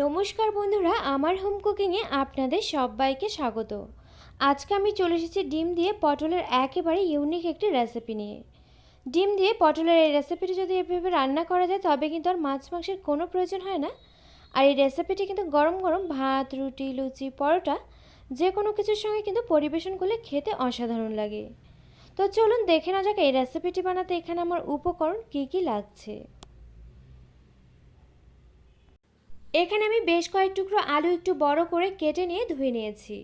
নমস্কার বন্ধুরা, আমার হোম কুকিংয়ে আপনাদের সবাইকে স্বাগত। আজকে আমি চলে এসেছি ডিম দিয়ে পটলের একেবারে ইউনিক একটি রেসিপি নিয়ে। ডিম দিয়ে পটলের এই রেসিপিটি যদি এভাবে রান্না করা যায়, তবে কিন্তু আর মাছ মাংসের কোনো প্রয়োজন হয় না। আর এই রেসিপিটি কিন্তু গরম গরম ভাত, রুটি, লুচি, পরোটা যে কোনো কিছুর সঙ্গে কিন্তু পরিবেশন করলে খেতে অসাধারণ লাগে। তো চলুন দেখে না যাক এই রেসিপিটি বানাতে এখানে আমার উপকরণ কী কী লাগছে। এখানে আমি বেশ কয়েক টুকরো আলু একটু বড় করে কেটে নিয়ে ধুয়ে নিয়েছি।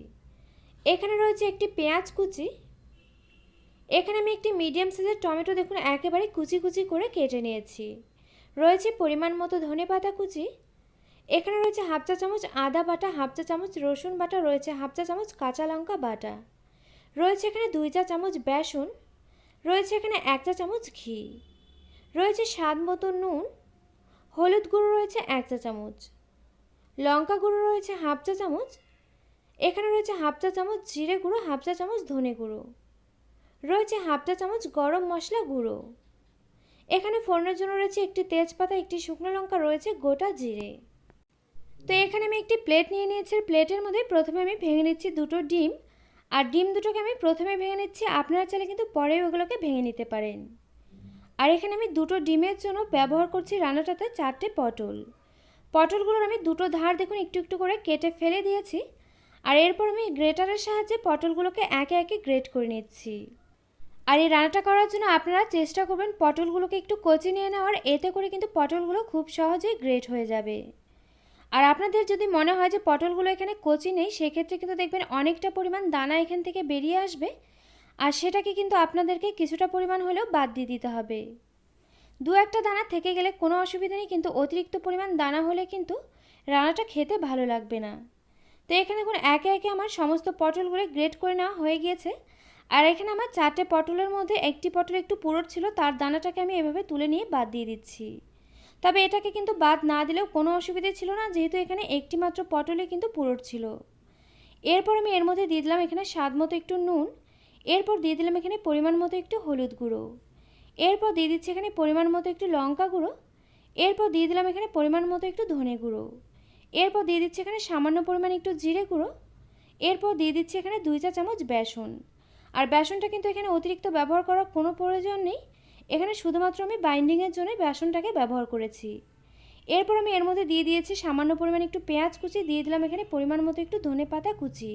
এখানে রয়েছে একটি পেঁয়াজ কুচি। এখানে আমি একটি মিডিয়াম সাইজের টমেটো দেখুন একেবারে কুচি কুচি করে কেটে নিয়েছি। রয়েছে পরিমাণ মতো ধনে পাতা কুচি। এখানে রয়েছে হাফ চা চামচ আদা বাটা, হাফ চা চামচ রসুন বাটা, রয়েছে হাফ চা চামচ কাঁচা লঙ্কা বাটা। রয়েছে এখানে দুই চা চামচ বেসন। রয়েছে এখানে এক চা চামচ ঘি। রয়েছে স্বাদ মতো নুন। হলুদ গুঁড়ো রয়েছে এক চা চামচ। লঙ্কা গুঁড়ো রয়েছে হাফ চা চামচ, এখানে রয়েছে হাফ চা চামচ জিরে গুঁড়ো, হাফ চা চামচ ধনে গুঁড়ো, রয়েছে হাফ চা চামচ গরম মশলা গুঁড়ো। এখানে ফোড়নের জন্য রয়েছে একটি তেজপাতা, একটি শুকনো লঙ্কা, রয়েছে গোটা জিরে। তো এখানে আমি একটি প্লেট নিয়ে নিয়েছি প্লেটের মধ্যে প্রথমে আমি ভেঙে নিচ্ছি দুটো ডিম, আর ডিম দুটোকে আমি প্রথমে ভেঙে নিচ্ছি, আপনারা চাইলে কিন্তু পরে ওগুলোকে ভেঙে নিতে পারেন। আর এখানে আমি দুটো ডিমের জন্য ব্যবহার করছি রান্নাটাতে চারটে পটল। পটলগুলোর আমি দুটো ধার দেখুন একটু একটু করে কেটে ফেলে দিয়েছি। আর এরপর আমি গ্রেটারের সাহায্যে পটলগুলোকে একে একে গ্রেট করে নিচ্ছি। আর এই রান্নাটা করার জন্য আপনারা চেষ্টা করবেন পটলগুলোকে একটু কচি নিয়ে নেওয়ার। এতে করে কিন্তু পটলগুলো খুব সহজেই গ্রেট হয়ে যাবে। আর আপনাদের যদি মনে হয় যে পটলগুলো এখানে কচি নেই, সেক্ষেত্রে কিন্তু দেখবেন অনেকটা পরিমাণ দানা এখান থেকে বেরিয়ে আসবে। আর সেটাকে কিন্তু আপনাদেরকে কিছুটা পরিমাণ হলেও বাদ দিয়ে দিতে হবে। দু একটা দানা থেকে গেলে কোনো অসুবিধা নেই, কিন্তু অতিরিক্ত পরিমাণ দানা হলে কিন্তু রান্নাটা খেতে ভালো লাগবে না। তো এখানে দেখুন, একে একে আমার সমস্ত পটলগুলো গ্রেট করে নেওয়া হয়ে গিয়েছে। আর এখানে আমার চারটে পটলের মধ্যে একটি পটল একটু পুরোট ছিল, তার দানাটাকে আমি এভাবে তুলে নিয়ে বাদ দিয়ে দিচ্ছি। তবে এটাকে কিন্তু বাদ না দিলেও কোনো অসুবিধে ছিল না, যেহেতু এখানে একটি মাত্র পটলে কিন্তু পুরোট ছিল। এরপর আমি এর মধ্যে দিয়ে দিলাম এখানে স্বাদ মতো একটু নুন। এরপর দিয়ে দিলাম এখানে পরিমাণ মতো একটু হলুদ গুঁড়ো। এরপর দিয়ে দিচ্ছি এখানে পরিমাণ মতো একটু লঙ্কা গুঁড়ো। এরপর দিয়ে দিলাম এখানে পরিমাণ মতো একটু ধনে গুঁড়ো। এরপর দিয়ে দিচ্ছি এখানে সামান্য পরিমাণ একটু জিরে গুঁড়ো। এরপর দিয়ে দিচ্ছি এখানে দুই চা চামচ বেসন। আর বেসনটা কিন্তু এখানে অতিরিক্ত ব্যবহার করার কোনো প্রয়োজন নেই। এখানে শুধুমাত্র আমি বাইন্ডিংয়ের জন্য বেসনটাকে ব্যবহার করেছি। এরপর আমি এর মধ্যে দিয়ে দিয়েছি সামান্য পরিমাণ একটু পেঁয়াজ কুচি, দিয়ে দিলাম এখানে পরিমাণ মতো একটু ধনে পাতা কুচি।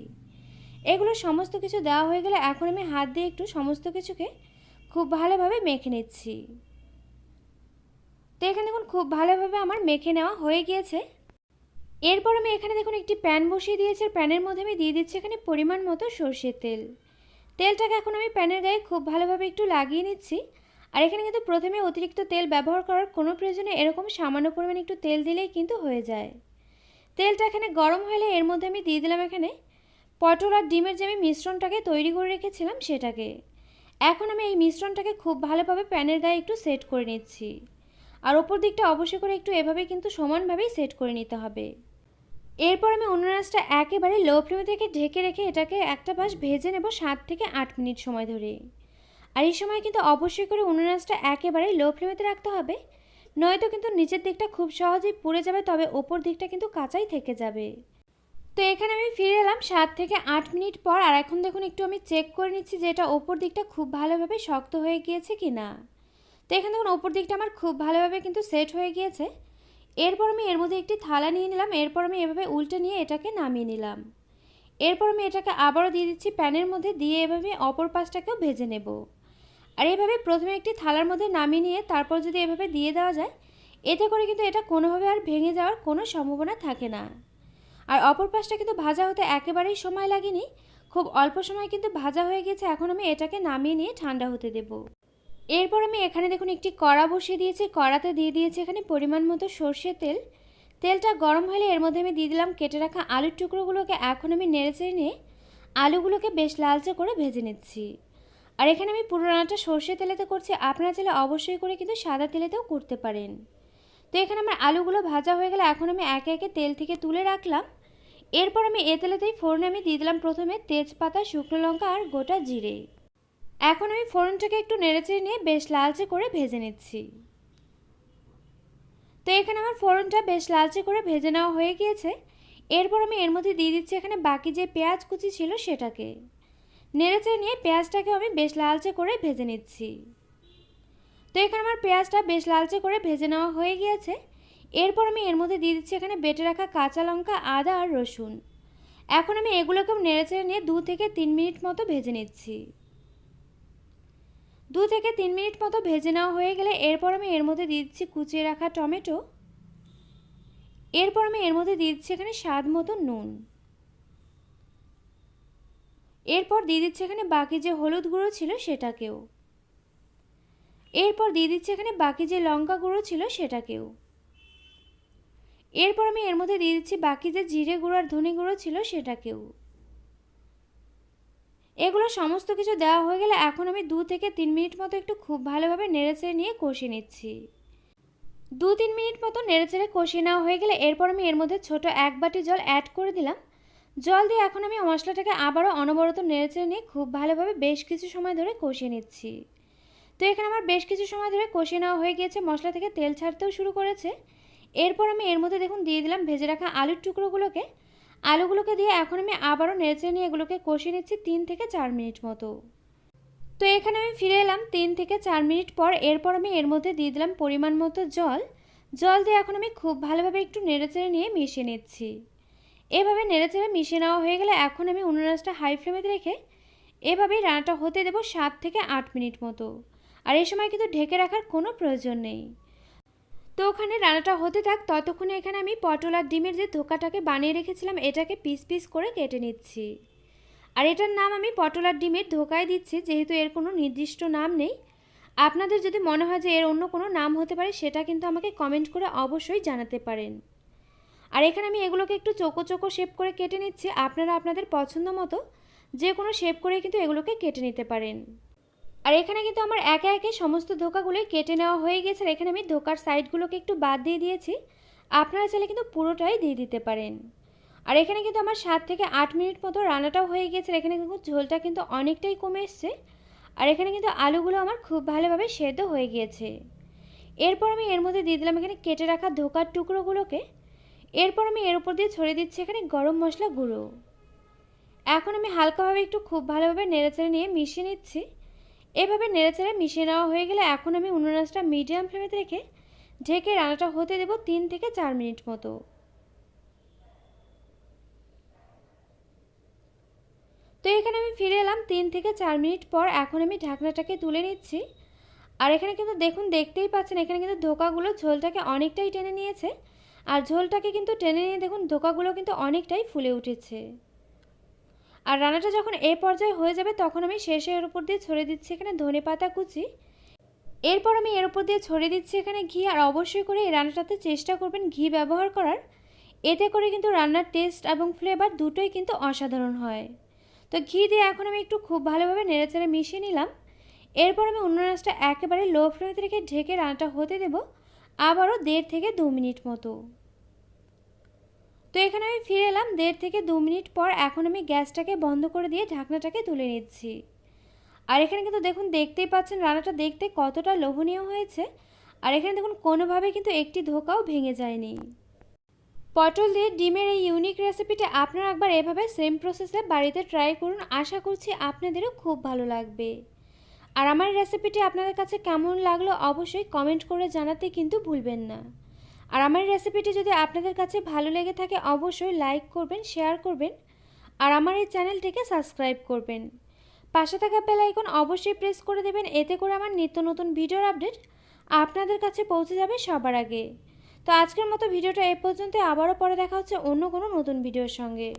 এগুলো সমস্ত কিছু দেওয়া হয়ে গেলে এখন আমি হাত দিয়ে একটু সমস্ত কিছুকে খুব ভালোভাবে মেখে নিচ্ছি। তো এখানে দেখুন খুব ভালোভাবে আমার মেখে নেওয়া হয়ে গিয়েছে। এরপর আমি এখানে দেখুন একটি প্যান বসিয়ে দিয়েছি আর প্যানের মধ্যে আমি দিয়ে দিচ্ছি এখানে পরিমাণ মতো সর্ষের তেল। তেলটাকে এখন আমি প্যানের গায়ে খুব ভালোভাবে একটু লাগিয়ে নিচ্ছি। আর এখানে কিন্তু প্রথমে অতিরিক্ত তেল ব্যবহার করার কোনো প্রয়োজনে এরকম সামান্য পরিমাণে একটু তেল দিলেই কিন্তু হয়ে যায়। তেলটা এখানে গরম হলে এর মধ্যে আমি দিয়ে দিলাম এখানে পটল আর ডিমের যে আমি মিশ্রণটাকে তৈরি করে রেখেছিলাম সেটাকে। এখন আমি এই মিশ্রণটাকে খুব ভালোভাবে প্যানের গায়ে একটু সেট করে নিচ্ছি। আর ওপর দিকটা অবশ্যই করে একটু এভাবে কিন্তু সমানভাবেই সেট করে নিতে হবে। এরপর আমি উনুনাসটা একেবারে লো ফ্লেমে থেকে ঢেকে রেখে এটাকে একটা পাশ ভেজে নেব সাত থেকে আট মিনিট সময় ধরে। আর এই সময় কিন্তু অবশ্যই করে উনুনাসটা একেবারে লো ফ্লেমেতে রাখতে হবে। নয়তো কিন্তু নিচের দিকটা খুব সহজেই পুড়ে যাবে, তবে ওপর দিকটা কিন্তু কাঁচাই থেকে যাবে। তো এখানে আমি ফিরে এলাম সাত থেকে আট মিনিট পর, আর এখন দেখুন একটু আমি চেক করে নিচ্ছি যে এটা ওপর দিকটা খুব ভালোভাবে শক্ত হয়ে গিয়েছে কি না তো এখানে দেখুন ওপর দিকটা আমার খুব ভালোভাবে কিন্তু সেট হয়ে গিয়েছে। এরপর আমি এর মধ্যে একটি থালা নিয়ে নিলাম, এরপর আমি এভাবে উল্টে নিয়ে এটাকে নামিয়ে নিলাম। এরপর আমি এটাকে আবারও দিয়ে দিচ্ছি প্যানের মধ্যে, দিয়ে এভাবে অপর পাশটাকেও ভেজে নেব। আর এইভাবে প্রথমে একটি থালার মধ্যে নামিয়ে নিয়ে তারপর যদি এভাবে দিয়ে দেওয়া যায়, এতে করে কিন্তু এটা কোনোভাবে আর ভেঙে যাওয়ার কোনো সম্ভাবনা থাকে না। আর অপর পাশটা কিন্তু ভাজা হতে একেবারেই সময় লাগেনি। খুব অল্প সময় কিন্তু ভাজা হয়ে গেছে, এখন আমি এটাকে নামিয়ে নিয়ে ঠান্ডা হতে দেব। এরপর আমি এখানে দেখুন একটি কড়া বসিয়ে দিয়েছি, কড়াতে দিয়ে দিয়েছি এখানে পরিমাণ মতো সর্ষের তেল। তেলটা গরম হলে এর মধ্যে আমি দিয়ে দিলাম কেটে রাখা আলুর টুকরোগুলোকে, এখন আমি নেড়েচেড়ে নিয়ে আলুগুলোকে বেশ লালচে করে ভেজে নিচ্ছি। আর এখানে আমি পুরো রান্নাটা সর্ষে তেলেতে করছি, আপনারা চাইলে অবশ্যই করে কিন্তু সাদা তেলেতেও করতে পারেন। তো এখানে আমার আলুগুলো ভাজা হয়ে গেলে এখন আমি একে একে তেল থেকে তুলে রাখলাম। এরপর আমি এ তেলেতেই ফোড়নে আমি দিয়ে দিলাম প্রথমে তেজপাতা, শুকনো লঙ্কা আর গোটা জিরে। এখন আমি ফোড়নটাকে একটু নেড়েচেড়ে নিয়ে বেশ লালচে করে ভেজে নিচ্ছি। তো এখানে আমার ফোড়নটা বেশ লালচে করে ভেজে নেওয়া হয়ে গিয়েছে। এরপর আমি এর মধ্যে দিয়ে দিচ্ছি এখানে বাকি যে পেঁয়াজ কুচি ছিল সেটাকে। নেড়েচেড়ে নিয়ে পেঁয়াজটাকে আমি বেশ লালচে করে ভেজে নিচ্ছি। তো এখানে আমার পেঁয়াজটা বেশ লালচে করে ভেজে নেওয়া হয়ে গিয়েছে। এরপর আমি এর মধ্যে দিয়ে দিচ্ছি এখানে বেটে রাখা কাঁচা লঙ্কা, আদা আর রসুন। এখন আমি এগুলোকেও নেড়েচেড়ে নিয়ে দু থেকে তিন মিনিট মতো ভেজে নিচ্ছি। দু থেকে তিন মিনিট মতো ভেজে নেওয়া হয়ে গেলে এরপর আমি এর মধ্যে দিয়ে দিচ্ছি কুচিয়ে রাখা টমেটো। এরপর আমি এর মধ্যে দিয়ে দিচ্ছি এখানে স্বাদ মতো নুন। এরপর দিয়ে দিচ্ছি এখানে বাকি যে হলুদ গুঁড়ো ছিল সেটাকেও। এরপর দিয়ে দিচ্ছি এখানে বাকি যে লঙ্কা গুঁড়ো ছিল সেটাকেও। এরপর আমি এর মধ্যে দিয়ে দিচ্ছি বাকি যে জিরে গুঁড়ো আর ধনে গুঁড়ো ছিল সেটাকেও। এগুলো সমস্ত কিছু দেওয়া হয়ে গেলে এখন আমি দু থেকে তিন মিনিট মতো একটু খুব ভালোভাবে নেড়েচেড়ে নিয়ে কষিয়ে নিচ্ছি। দু তিন মিনিট মতো নেড়েচেড়ে কষিয়ে নেওয়া হয়ে গেলে এরপর আমি এর মধ্যে ছোট এক বাটি জল অ্যাড করে দিলাম। জল দিয়ে এখন আমি মশলাটাকে আবারও অনবরত নেড়েচেড়ে নিয়ে খুব ভালোভাবে বেশ কিছু সময় ধরে কষিয়ে নিচ্ছি। তো এখানে আমার বেশ কিছু সময় ধরে কষিয়ে নেওয়া হয়ে গিয়েছে, মশলা থেকে তেল ছাড়তেও শুরু করেছে। এরপর আমি এর মধ্যে দেখুন দিয়ে দিলাম ভেজে রাখা আলুর টুকরোগুলোকে। আলুগুলোকে দিয়ে এখন আমি আবারও নেড়েচেড়ে নিয়ে এগুলোকে কষিয়ে নিচ্ছি তিন থেকে চার মিনিট মতো। তো এখানে আমি ফিরে এলাম তিন থেকে চার মিনিট পর, এরপর আমি এর মধ্যে দিয়ে দিলাম পরিমাণ মতো জল। জল দিয়ে এখন আমি খুব ভালোভাবে একটু নেড়েচেড়ে নিয়ে মিশিয়ে নিচ্ছি। এভাবে নেড়েচেড়ে মিশিয়ে নেওয়া হয়ে গেলে এখন আমি উনুনাসটা হাই ফ্লেমেতে রেখে এভাবেই রান্নাটা হতে দেবো সাত থেকে আট মিনিট মতো। আর এই সময় কিন্তু ঢেকে রাখার কোনো প্রয়োজন নেই। তো ওখানে রান্নাটা হতে থাক, ততক্ষণে এখানে আমি পটল আর ডিমের যে ধোকাটাকে বানিয়ে রেখেছিলাম, এটাকে পিস পিস করে কেটে নিচ্ছি। আর এটার নাম আমি পটল আর ডিমের ধোকায় দিচ্ছি, যেহেতু এর কোনো নির্দিষ্ট নাম নেই। আপনাদের যদি মনে হয় যে এর অন্য কোনো নাম হতে পারে, সেটা কিন্তু আমাকে কমেন্ট করে অবশ্যই জানাতে পারেন। আর এখানে আমি এগুলোকে একটু চোকো চোকো শেপ করে কেটে নিচ্ছি, আপনারা আপনাদের পছন্দ মতো যে কোনো শেপ করে কিন্তু এগুলোকে কেটে নিতে পারেন। আর এখানে কিন্তু আমার একে একে সমস্ত ধোকাগুলোই কেটে নেওয়া হয়ে গেছে আর এখানে আমি ধোকার সাইডগুলোকে একটু বাদ দিয়ে দিয়েছি। আপনারা চাইলে কিন্তু পুরোটাই দিয়ে দিতে পারেন। আর এখানে কিন্তু আমার সাত থেকে আট মিনিট মতো রান্নাটাও হয়ে গেছে এখানে কিন্তু ঝোলটা কিন্তু অনেকটাই কমে এসছে। আর এখানে কিন্তু আলুগুলো আমার খুব ভালোভাবে সেদ্ধ হয়ে গিয়েছে। এরপর আমি এর মধ্যে দিয়ে দিলাম এখানে কেটে রাখা ধোকার টুকরোগুলোকে। এরপর আমি এর উপর দিয়ে ছড়িয়ে দিচ্ছি এখানে গরম মশলা গুঁড়ো। এখন আমি হালকাভাবে একটু খুব ভালোভাবে নেড়েচেড়ে নিয়ে মিশিয়ে নিচ্ছি। এভাবে নেড়েচেড়ে মিশিয়ে নেওয়া হয়ে গেলে এখন আমি উনুনাসটা মিডিয়াম ফ্লেমেতে রেখে ঢেকে রান্নাটা হতে দেব তিন থেকে চার মিনিট মতো। তো এখানে আমি ফিরে এলাম তিন থেকে চার মিনিট পর এখন আমি ঢাকনাটাকে তুলে নিচ্ছি। আর এখানে কিন্তু দেখুন, দেখতেই পাচ্ছেন এখানে কিন্তু ধোকাগুলো ঝোলটাকে অনেকটাই টেনে নিয়েছে। আর ঝোলটাকে কিন্তু টেনে নিয়ে দেখুন, ধোকাগুলো কিন্তু অনেকটাই ফুলে উঠেছে। আর রান্নাটা যখন এই পর্যায়ে হয়ে যাবে, তখন আমি শেষে এর উপর দিয়ে ছড়িয়ে দিচ্ছি এখানে ধনে পাতা কুচি। এরপর আমি এর উপর দিয়ে ছড়িয়ে দিচ্ছি এখানে ঘি, আর অবশ্যই করে এই রান্নাটাতে চেষ্টা করবেন ঘি ব্যবহার করার। এতে করে কিন্তু রান্নার টেস্ট এবং ফ্লেভার দুটোই কিন্তু অসাধারণ হয়। তো ঘি দিয়ে এখন আমি একটু খুব ভালোভাবে নেড়েচেড়ে মিশিয়ে নিলাম। এরপর আমি অন্য রান্নাটা একেবারে লো ফ্লেমে রেখে ঢেকে রান্নাটা হতে দেব, আবারও দেড় থেকে দু মিনিট মতো। তো এখানে আমি ফিরে এলাম দেড় থেকে দু মিনিট পর এখন আমি গ্যাসটাকে বন্ধ করে দিয়ে ঢাকনাটাকে তুলে নিচ্ছি। আর এখানে কিন্তু দেখুন, দেখতেই পাচ্ছেন রান্নাটা দেখতে কতটা লোভনীয় হয়েছে। আর এখানে দেখুন, কোনোভাবে কিন্তু একটি ধোকাও ভেঙে যায়নি। পটল দিয়ে ডিমের এই ইউনিক রেসিপিটা আপনারা একবার এভাবে সেম প্রসেসে বাড়িতে ট্রাই করুন। আশা করছি আপনাদেরও খুব ভালো লাগবে। আর আমার রেসিপিটি আপনাদের কাছে কেমন লাগল অবশ্যই কমেন্ট করে জানাতে কিন্তু ভুলবেন না। আর আমার রেসিপিটি যদি আপনাদের কাছে ভালো লেগে থাকে, অবশ্যই লাইক করবেন শেয়ার করবেন, আর আমার এই চ্যানেলটিকে সাবস্ক্রাইব করবেন। পাশে থাকা বেল আইকন অবশ্যই প্রেস করে দেবেন, এতে করে আমার নিত্য নতুন ভিডিওর আপডেট আপনাদের কাছে পৌঁছে যাবে সবার আগে। তো আজকের মতো ভিডিওটা এ পর্যন্ত আবারও পরে দেখা হচ্ছে অন্য কোনো নতুন ভিডিওর সঙ্গে।